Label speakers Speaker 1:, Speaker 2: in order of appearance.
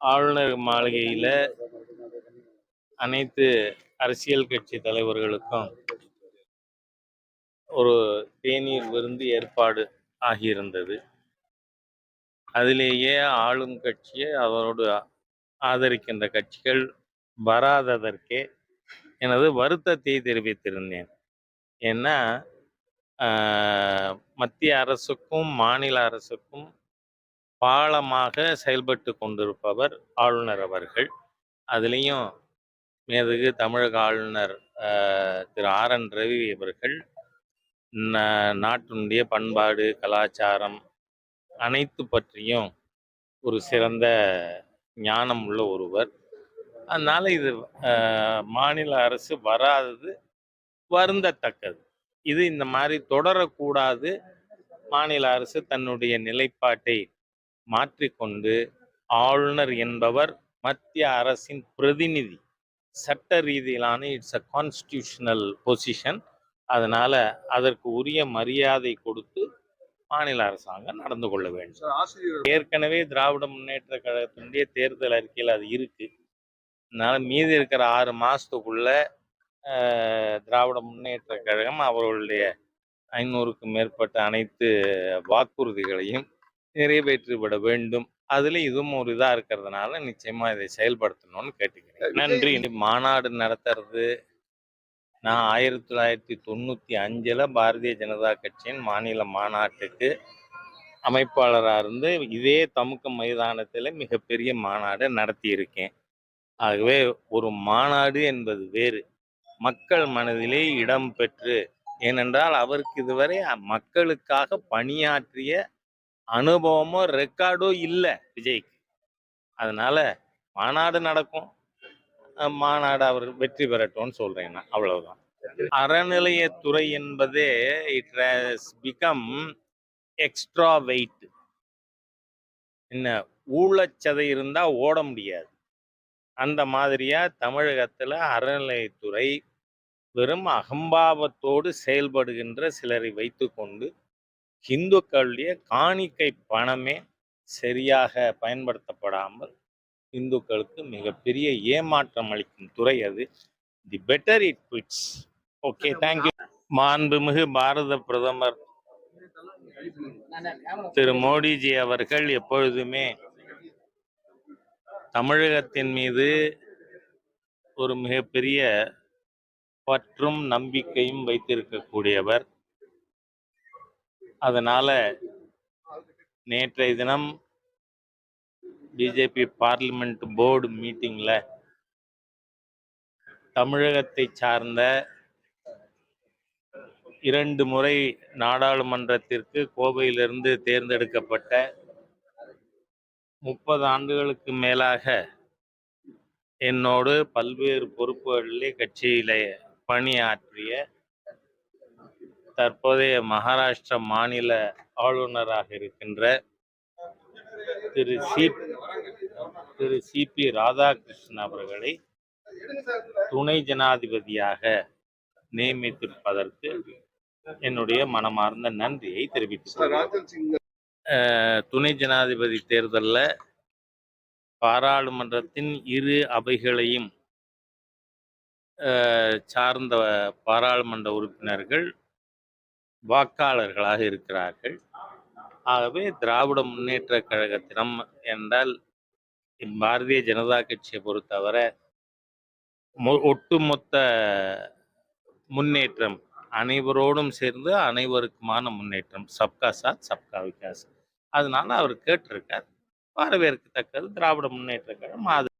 Speaker 1: ஆளுநர் மாளிகையில் அனைத்து அரசியல் கட்சி தலைவர்களுக்கும் ஒரு தேநீர் விருந்து ஏற்பாடு ஆகியிருந்தது. அதிலேயே ஆளும் கட்சியை அவரோடு ஆதரிக்கின்ற கட்சிகள் வராததற்கே எனது வருத்தத்தை தெரிவித்திருந்தேன். ஏன்னா ஆஹ், மத்திய அரசுக்கும் மாநில அரசுக்கும் பாலமாக செயல்பட்டு கொண்டிருப்பவர் ஆளுநர் அவர்கள். அதுலேயும் மேதகு தமிழக ஆளுநர் திரு ஆர் என் ரவி அவர்கள் நாட்டினுடைய பண்பாடு கலாச்சாரம் அனைத்து பற்றியும் ஒரு சிறந்த ஞானம் உள்ள ஒருவர். அதனால் இது மாநில அரசு வராதது வருந்தத்தக்கது. இது இந்த மாதிரி தொடரக்கூடாது. மாநில அரசு தன்னுடைய நிலைப்பாட்டை மாற்றிக்கொண்டு ஆளுநர் என்பவர் மத்திய அரசின் பிரதிநிதி. சட்ட ரீதியிலான இட்ஸ் அ கான்ஸ்டியூஷனல் பொசிஷன் அதனால அதற்கு உரிய மரியாதை கொடுத்து மாநில அரசாங்கம் நடந்து கொள்ள வேண்டும். ஏற்கனவே திராவிட முன்னேற்ற கழகத்தினுடைய தேர்தல் அறிக்கையில் அது இருக்கு. அதனால மீதி இருக்கிற ஆறு மாசத்துக்குள்ள திராவிட முன்னேற்ற கழகம் அவர்களுடைய ஐநூறுக்கும் மேற்பட்ட அனைத்து வாக்குறுதிகளையும் நிறைவேற்றிவிட வேண்டும் அதுல இதுவும் ஒரு இதா இருக்கிறதுனால நிச்சயமா இதை செயல்படுத்தணும்னு கேட்டுக்கிறேன். நன்றி. மாநாடு நடத்துறது நான் ஆயிரத்தி தொள்ளாயிரத்தி தொண்ணூத்தி அஞ்சுல பாரதிய ஜனதா கட்சியின் மாநில மாநாட்டுக்கு அமைப்பாளராக இருந்து இதே தமுக்க மைதானத்தில் மிகப்பெரிய மாநாடு நடத்தியிருக்கேன். ஆகவே ஒரு மாநாடு என்பது வேறு. மக்கள் மனதிலே இடம் பெற்று ஏனென்றால் அவருக்கு இதுவரை மக்களுக்காக பணியாற்றிய அனுபவமோ ரெக்கார்டோ இல்லை விஜய்க்கு. அதனால மாநாடு நடக்கும். மாநாடு அவர் வெற்றி பெறட்டும்னு சொல்றேன் நான். அவ்வளவுதான். அறநிலையத்துறை என்பதே it has become extra weight என்ன ஊழச்சதை இருந்தா ஓட முடியாது. அந்த மாதிரியா தமிழகத்துல அறநிலையத்துறை வெறும் அகம்பாவத்தோடு செயல்படுகின்ற சிலரை வைத்துக்கொண்டு இந்துக்களுடைய காணிக்கை பணமே சரியாக பயன்படுத்தப்படாமல் இந்துக்களுக்கு மிகப்பெரிய ஏமாற்றம் அளிக்கும் துறை அது. The better it quits okay thank you மாண்புமிகு பாரத பிரதமர் திரு மோடிஜி அவர்கள் எப்பொழுதுமே தமிழகத்தின் மீது ஒரு மிகப்பெரிய பற்றும் நம்பிக்கையும் வைத்திருக்கக்கூடியவர். அதனால் நேற்றைய தினம் பிஜேபி பார்லிமெண்ட் போர்டு மீட்டிங்கில் தமிழகத்தை சார்ந்த இரண்டு முறை நாடாளுமன்றத்திற்கு கோவையிலிருந்து தேர்ந்தெடுக்கப்பட்ட முப்பது ஆண்டுகளுக்கு மேலாக என்னோடு பல்வேறு பொறுப்புகளிலே கட்சியிலே பணியாற்றிய தற்போதைய மகாராஷ்டிர மாநில ஆளுநராக இருக்கின்ற திரு சி திரு சிபி ராதாகிருஷ்ணன் அவர்களை துணை ஜனாதிபதியாக நியமித்திருப்பதற்கு என்னுடைய மனமார்ந்த நன்றியை அஹ், துணை ஜனாதிபதி தேர்தலில் பாராளுமன்றத்தின் இரு அவைகளையும் சார்ந்த பாராளுமன்ற உறுப்பினர்கள் வாக்காளர்களாக இருக்கிறார்கள். ஆகவே திராவிட முன்னேற்ற கழகத்தினம் என்றால் பாரதிய ஜனதா கட்சியை பொறுத்தவரை ஒட்டுமொத்த முன்னேற்றம் அனைவரோடும் சேர்ந்து அனைவருக்குமான முன்னேற்றம். சப்கா சாத் சப்கா விகாஸ். அதனால அவர் கேட்டிருக்கார். வரவேற்கத்தக்கது திராவிட முன்னேற்ற கழகம். அது